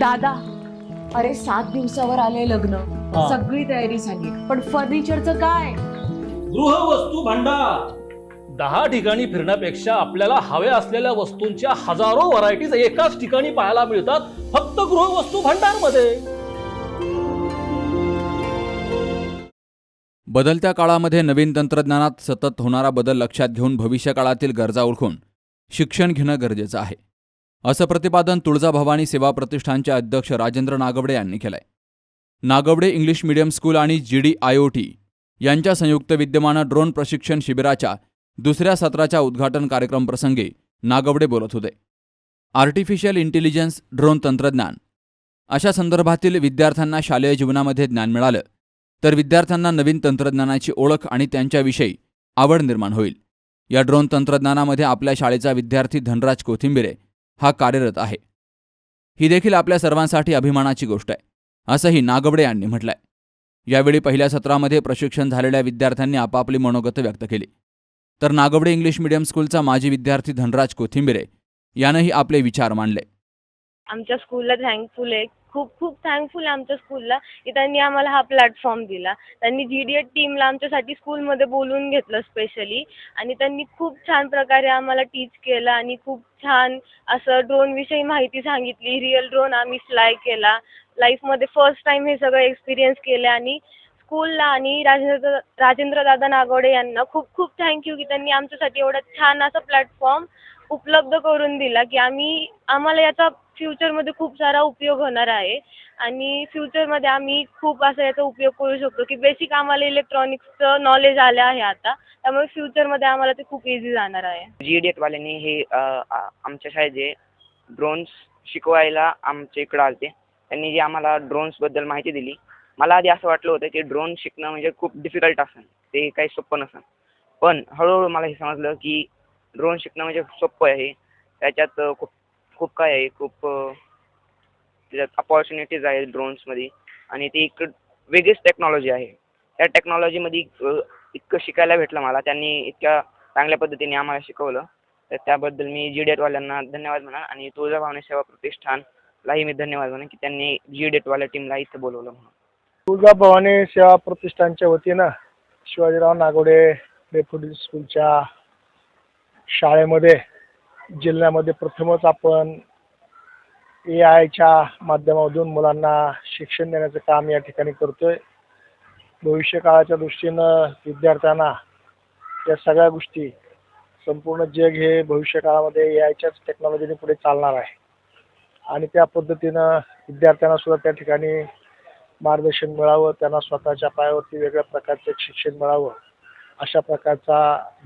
दादा अरे सात दिवसावर आले लग्न. हा. सगळी तयारी झाली. पण फर्निचरचं काय? गृहवस्तू भांडार. दहा ठिकाणी फिरण्यापेक्षा आपल्याला हव्या असलेल्या वस्तूंच्या हजारो व्हरायटीज एकाच ठिकाणी पाहायला मिळतात फक्त गृहवस्तू भांडारमध्ये बदलत्या काळामध्ये नवीन तंत्रज्ञानात सतत होणारा बदल लक्षात घेऊन भविष्यकाळातील गरजा ओळखून शिक्षण घेणं गरजेचं आहे. असं प्रतिपादन तुळजाभवानी सेवा प्रतिष्ठानचे अध्यक्ष राजेंद्र नागवडे यांनी केलंय. नागवडे इंग्लिश मीडियम स्कूल आणि G D I O T यांच्या संयुक्त विद्यमानं ड्रोन प्रशिक्षण शिबिराच्या दुसऱ्या सत्राच्या उद्घाटन कार्यक्रम प्रसंगी नागवडे बोलत होते. आर्टिफिशियल इंटेलिजन्स ड्रोन तंत्रज्ञान. अशा संदर्भातील विद्यार्थ्यांना शालेय जीवनामध्ये ज्ञान मिळालं तर विद्यार्थ्यांना नवीन तंत्रज्ञानाची ओळख आणि त्यांच्याविषयी आवड निर्माण होईल. या ड्रोन तंत्रज्ञानामध्ये आपल्या शाळेचा विद्यार्थी धनराज कोथिंबिरे हा कार्यरत आहे. ही देखील आपल्या सर्वांसाठी अभिमानाची गोष्ट आहे असंही नागवडे यांनी म्हटलंय. यावेळी पहिल्या सत्रामध्ये प्रशिक्षण झालेल्या विद्यार्थ्यांनी आपापली मनोगत व्यक्त केली. तर नागवडे इंग्लिश मीडियम स्कूलचा माजी विद्यार्थी धनराज कोथिंबिरे यानंही आपले विचार मांडले. आमच्या स्कूलला थँकफुल आहे. खूप खूप थँकफुल आहे आमच्या स्कूलला की त्यांनी आम्हाला हा प्लॅटफॉर्म दिला. त्यांनी जी डी एड टीमला आमच्यासाठी स्कूलमध्ये बोलवून घेतलं स्पेशली आणि त्यांनी खूप छान प्रकारे आम्हाला टीच केलं आणि खूप छान असं ड्रोनविषयी माहिती सांगितली. रिअल ड्रोन आम्ही फ्लाय केला. लाईफमध्ये फर्स्ट टाईम हे सगळं एक्सपिरियन्स केलं आणि स्कूलला आणि राजेंद्र राजेंद्र दादा नागवडे यांना खूप खूप थँक्यू की त्यांनी आमच्यासाठी एवढा छान असा प्लॅटफॉर्म उपलब्ध करून दिला की आम्ही आम्हाला याचा फ्युचरमध्ये खूप सारा उपयोग होणार आहे. आणि फ्युचरमध्ये आम्ही खूप असा याचा उपयोग करू शकतो की बेसिक आम्हाला इलेक्ट्रॉनिक्सचं नॉलेज आलं आहे आता. त्यामुळे फ्युचरमध्ये आम्हाला ते खूप इझी जाणार आहे. जी डी एटवाल्यांनी हे आमच्या शाळेत जे ड्रोन्स शिकवायला आमच्या इकडं आलते. त्यांनी जे आम्हाला ड्रोन्सबद्दल माहिती दिली. मला आधी असं वाटलं होतं की ड्रोन शिकणं म्हणजे खूप डिफिकल्ट असेल. ते काही सोपं नसेल. पण हळूहळू मला हे समजलं की ड्रोन शिकणं म्हणजे सोपं आहे. त्याच्यात खूप खूप काय आहे खूप त्याच्यात अपॉर्च्युनिटीज आहेत ड्रोन्समध्ये आणि ती एक वेगळीच टेक्नॉलॉजी आहे. त्या टेक्नॉलॉजीमध्ये इतकं शिकायला भेटलं मला. त्यांनी इतक्या चांगल्या पद्धतीने आम्हाला शिकवलं. तर त्याबद्दल मी जी डेटवाल्यांना धन्यवाद म्हणा आणि तुळजाभवानी सेवा प्रतिष्ठानलाही मी धन्यवाद म्हणा की त्यांनी जी डेटवाल्या टीमला इथं बोलवलं म्हणून. तुळजाभवानी सेवा प्रतिष्ठानच्या वतीनं शिवाजीराव नागोडे डेप्युटी स्कूलच्या शाळेमध्ये जिल्ह्यामध्ये प्रथमच आपण ए आयच्या माध्यमातून मुलांना शिक्षण देण्याचं काम या ठिकाणी करतोय. आहे भविष्यकाळाच्या दृष्टीनं विद्यार्थ्यांना या सगळ्या गोष्टी संपूर्ण जग हे भविष्यकाळामध्ये ए आयच्याच टेक्नॉलॉजीने पुढे चालणार आहे. आणि त्या पद्धतीनं विद्यार्थ्यांना सुद्धा त्या ठिकाणी मार्गदर्शन मिळावं त्यांना स्वतःच्या पायावरती वेगळ्या प्रकारचं शिक्षण मिळावं. अशा प्रकारचा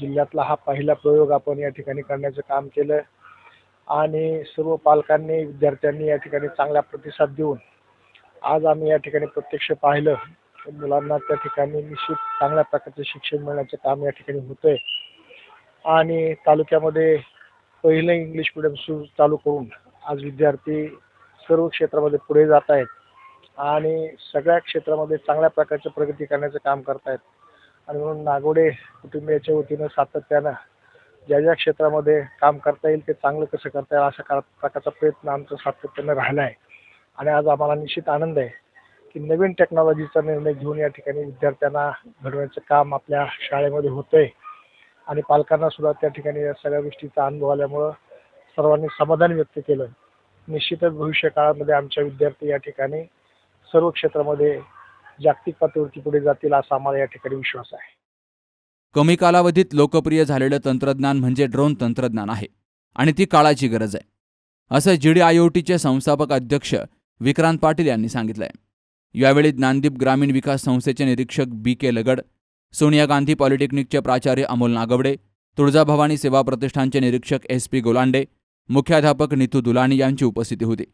जिल्ह्यातला हा पहिला प्रयोग आपण या ठिकाणी करण्याचं काम केलं आणि सर्व पालकांनी विद्यार्थ्यांनी या ठिकाणी चांगला प्रतिसाद देऊन आज आम्ही या ठिकाणी प्रत्यक्ष पाहिलं तर मुलांना त्या ठिकाणी निश्चित चांगल्या प्रकारचे शिक्षण मिळण्याचं काम या ठिकाणी होतंय. आणि तालुक्यामध्ये पहिलं इंग्लिश मिडियम सुरू चालू करून आज विद्यार्थी सर्व क्षेत्रामध्ये पुढे जात आहेत आणि सगळ्या क्षेत्रामध्ये चांगल्या प्रकारची प्रगती करण्याचं काम करतायत. आणि म्हणून नागोडे कुटुंबियाच्या वतीनं सातत्यानं ज्या ज्या क्षेत्रामध्ये काम करता येईल ते चांगलं कसं करता येईल अशा प्रकारचा प्रयत्न आमचा सातत्यानं राहिला आहे. आणि आज आम्हाला निश्चित आनंद आहे की नवीन टेक्नॉलॉजीचा निर्णय घेऊन या ठिकाणी विद्यार्थ्यांना घडवण्याचं काम आपल्या शाळेमध्ये होतं आहे आणि पालकांना सुद्धा त्या ठिकाणी या सगळ्या गोष्टीचा अनुभव आल्यामुळं सर्वांनी समाधान व्यक्त केलं. निश्चितच भविष्य काळामध्ये आमच्या विद्यार्थी या ठिकाणी सर्व क्षेत्रामध्ये जागतिक पातळीवरती पुढे जातील असा आम्हाला या ठिकाणी विश्वास आहे. कमी कालावधीत लोकप्रिय झालेलं तंत्रज्ञान म्हणजे ड्रोन तंत्रज्ञान आहे आणि ती काळाची गरज आहे. असं जी डी आय ओ टीचे संस्थापक अध्यक्ष विक्रांत पाटील यांनी सांगितलंय. यावेळी ज्ञानदीप ग्रामीण विकास संस्थेचे निरीक्षक बी के लगड सोनिया गांधी पॉलिटेक्निकचे प्राचार्य अमोल नागवडे तुळजाभवानी सेवा प्रतिष्ठानचे निरीक्षक एस पी गोलांडे मुख्याध्यापक नितू दुलानी यांची उपस्थिती होती.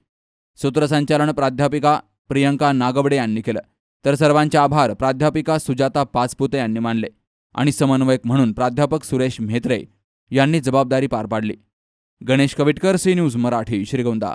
सूत्रसंचालन प्राध्यापिका प्रियंका नागवडे यांनी केलं. तर सर्वांचे आभार. प्राध्यापिका सुजाता पाचपुते यांनी मानले आणि समन्वयक म्हणून प्राध्यापक सुरेश म्हेत्रे यांनी जबाबदारी पार पाडली. Ganesh Kavitkar C news Marathi Shrigonda.